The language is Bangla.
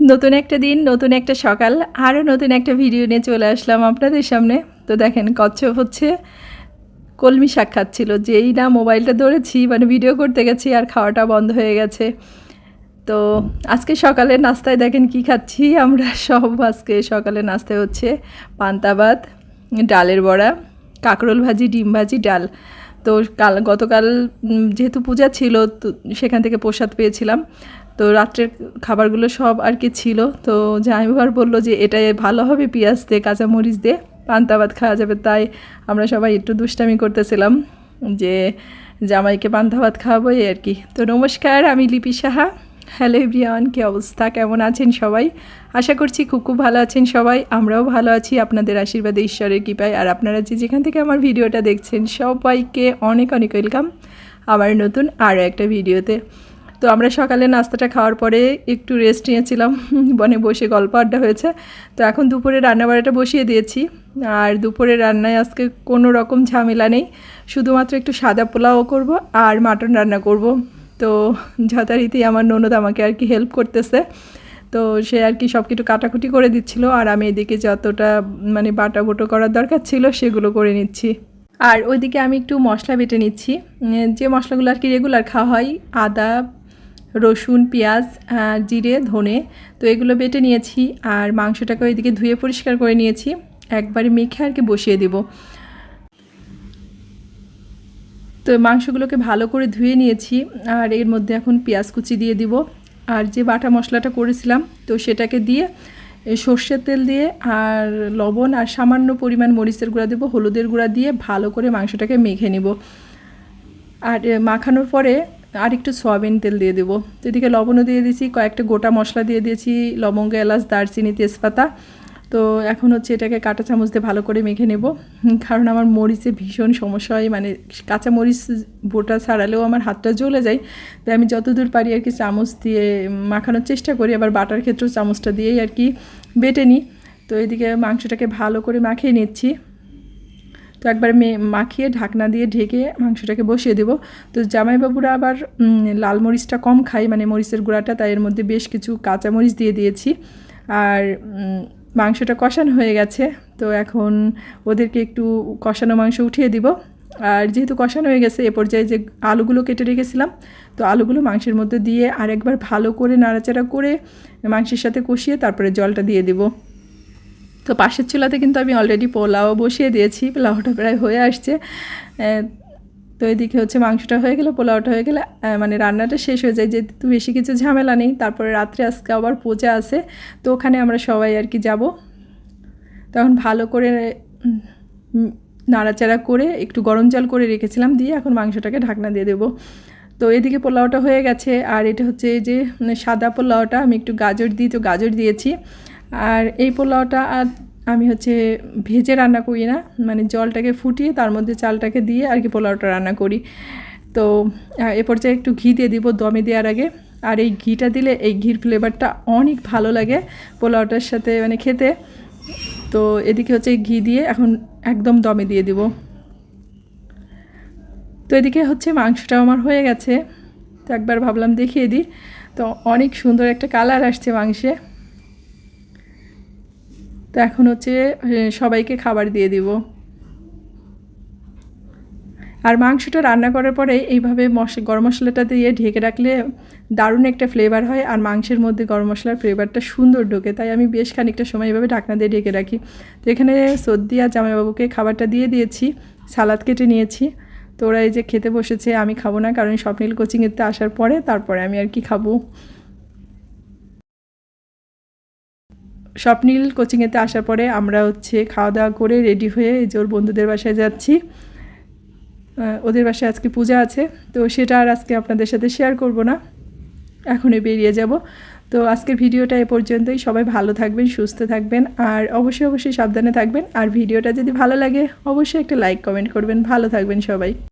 নতুন একটা দিন, নতুন একটা সকাল, আরও নতুন একটা ভিডিও নিয়ে চলে আসলাম আপনাদের সামনে। তো দেখেন, কচ্ছপ হচ্ছে কলমি শাক খাচ্ছিল, যেই না মোবাইলটা ধরেছি মানে ভিডিও করতে গেছি আর খাওয়াটা বন্ধ হয়ে গেছে। তো আজকে সকালে নাস্তায় দেখেন কি খাচ্ছি, আমরা সব আজকে সকালে নাস্তায় হচ্ছে পান্তা ভাত, ডালের বড়া, কাঁকরোল ভাজি, ডিম ভাজি, ডাল। তো কাল, গতকাল যেহেতু পূজা ছিল, তো সেখান থেকে প্রসাদ পেয়েছিলাম। তো রাত্রের খাবারগুলো সব আর কি ছিল। তো জামাইবার বলল যে, এটাই ভালো হবে পেঁয়াজ দিয়ে কাঁচামরিচ দিয়ে। পান্তা ভাত খাওয়া যাবে। তাই আমরা সবাই একটু দুষ্টামি করতেছিলাম যে, জামাইকে পান্তা ভাত খাওয়াবো এই আর কি। তো নমস্কার, আমি লিপি সাহা। হ্যালো এভরিওয়ান, কী অবস্থা? কেমন আছেন সবাই? আশা করছি খুব খুব ভালো আছেন সবাই। আমরাও ভালো আছি। আপনাদের আশীর্বাদে, ঈশ্বরের কৃপায়। আর আপনারা যে যেখান থেকে আমার ভিডিওটা দেখছেন, সবাইকে অনেক অনেক ওয়েলকাম। আমার নতুন আরও একটা ভিডিওতে। তো আমরা সকালে নাস্তাটা খাওয়ার পরে একটু রেস্ট নিয়েছিলাম। বনে বসে গল্প আড্ডা হয়েছে। তো এখন দুপুরে রান্নাবাড়াটা বসিয়ে দিয়েছি। আর দুপুরে রান্নায় আজকে কোনো রকম ঝামেলা নেই। শুধুমাত্র একটু সাদা পোলাও করব আর মাটন রান্না করব। তো যথারীতি আমার ননদ আমাকে আর কি হেল্প করতেছে। তো সে আর কি সব কিছু কাটাকুটি করে দিচ্ছিল। আর আমি এদিকে যতটা মানে বাটা বুটো করার দরকার ছিল সেগুলো করে নিচ্ছি। আর ওইদিকে আমি একটু মশলা বেটে নিচ্ছি। যে মশলাগুলো আর কি রেগুলার খাওয়া হয়, আদা রসুন, পেঁয়াজ জিরে, ধনে, তো এগুলো বেটে নিয়েছি আর মাংসটাকে ওইদিকে ধুয়ে পরিষ্কার করে নিয়েছি। একবারে মেখে আর কি বসিয়ে দেবো। তো মাংসগুলোকে ভালো করে ধুয়ে নিয়েছি আর এর মধ্যে এখন পেঁয়াজ কুচি দিয়ে দিব। আর যে বাটা মশলাটা করেছিলাম, তো সেটাকে দিয়ে সর্ষের তেল দিয়ে আর লবণ আর সামান্য পরিমাণ মরিচের গুঁড়া দেবো, হলুদের গুঁড়া দিয়ে ভালো করে মাংসটাকে মেখে নিব। আর মাখানোর পরে আর একটু সয়াবিন তেল দিয়ে দেবো। এদিকে লবণও দিয়ে দিয়েছি, কয়েকটা গোটা মশলা দিয়ে দিয়েছি, লবঙ্গ, এলাচ, দারচিনি, তেজপাতা। তো এখন হচ্ছে এটাকে কাঁটা চামচ দিয়ে ভালো করে মেখে নেব। কারণ আমার মরিচে ভীষণ সমস্যা হয় মানে কাঁচা মরিচ বোটা ছাড়ালেও আমার হাতটা জ্বলে যায়। তাই আমি যতদূর পারি আর কি চামচ দিয়ে মাখানোর চেষ্টা করি, আবার বাটার ক্ষেত্রেও চামচটা দিয়েই আর কি বেটে নিই। তো এদিকে মাংসটাকে ভালো করে মাখিয়ে নিচ্ছি। তো একবার মে মাখিয়ে ঢাকনা দিয়ে ঢেকে মাংসটাকে বসিয়ে দেবো। তো জামাইবাবুরা আবার লাল মরিচটা কম খায় মানে মরিচের গুঁড়াটা, তাই এর মধ্যে বেশ কিছু কাঁচা মরিচ দিয়ে দিয়েছি। আর মাংসটা কষানো হয়ে গেছে, তো এখন ওদেরকে একটু কষানো মাংস উঠিয়ে দিব। আর যেহেতু কষানো হয়ে গেছে, এ পর্যায়ে যে আলুগুলো কেটে রেখেছিলাম, তো আলুগুলো মাংসের মধ্যে দিয়ে আরেকবার ভালো করে নাড়াচাড়া করে মাংসের সাথে কষিয়ে তারপরে জলটা দিয়ে দিব। তো পাশের চুলাতে কিন্তু আমি অলরেডি পোলাও বসিয়ে দিয়েছি, পোলাওটা প্রায় হয়ে আসছে। তো এদিকে হচ্ছে মাংসটা হয়ে গেলে, পোলাওটা হয়ে গেলে। মানে রান্নাটা শেষ হয়ে যায়, যেহেতু বেশি কিছু ঝামেলা নেই, তারপরে রাত্রে আজকে আবার পূজা আছে, তো ওখানে আমরা সবাই আর কি যাব। তখন ভালো করে নাড়াচাড়া করে, একটু গরম জল করে রেখেছিলাম, দিয়ে এখন মাংসটাকে ঢাকনা দিয়ে দেবো। তো এদিকে পোলাওটা হয়ে গেছে, আর এটা হচ্ছে যে সাদা পোলাওটা, আমি একটু গাজর দিই, তো গাজর দিয়েছি। আর এই পোলাওটা আর আমি হচ্ছে ভেজে রান্না করি না মানে জলটাকে ফুটিয়ে তার মধ্যে চালটাকে দিয়ে আর কি পোলাওটা রান্না করি। তো এ পর্যায়ে একটু ঘি দিয়ে দিব দমে দেওয়ার আগে। আর এই ঘিটা দিলে এই ঘির ফ্লেভারটা অনেক ভালো লাগে পোলাওটার সাথে মানে খেতে। তো এদিকে হচ্ছে ঘি দিয়ে এখন একদম দমে দিয়ে দিব। তো এদিকে হচ্ছে মাংসটা আমার হয়ে গেছে। তো একবার ভাবলাম দেখিয়ে দিই। তো অনেক সুন্দর একটা কালার আসছে মাংসে। তো এখন হচ্ছে সবাইকে খাবার দিয়ে দিব। আর মাংসটা রান্না করার পরে এইভাবে মশ, গরম মশলাটা দিয়ে ঢেকে রাখলে দারুণ একটা ফ্লেভার হয়, আর মাংসের মধ্যে গরম মশলার ফ্লেভারটা সুন্দর ঢোকে। তাই আমি বেশ খানিকটা সময় এইভাবে ঢাকনা দিয়ে ঢেকে রাখি। তো এখানে সর্দি আর জামাইবাবুকে খাবারটা দিয়ে দিয়েছি, সালাদ কেটে নিয়েছি। তো ওরা এই যে খেতে বসেছে, আমি খাব না, কারণ স্বপ্নিল কোচিংয়েতে আসার পরে, তারপরে আমি আর কি খাব। স্বপ্নিল কোচিংয়েতে আসার পরে আমরা হচ্ছে খাওয়া দাওয়া করে রেডি হয়ে এই যে ওর বন্ধুদের বাসায় যাচ্ছি। ওদের বাসায় আজকে পূজা আছে, তো সেটা আর আজকে আপনাদের সাথে শেয়ার করব না। এখনই বেরিয়ে যাব। তো আজকের ভিডিওটা এ পর্যন্তই। সবাই ভালো থাকবেন, সুস্থ থাকবেন, আর অবশ্যই অবশ্যই সাবধানে থাকবেন। আর ভিডিওটা যদি ভালো লাগে, অবশ্যই একটা লাইক কমেন্ট করবেন। ভালো থাকবেন সবাই।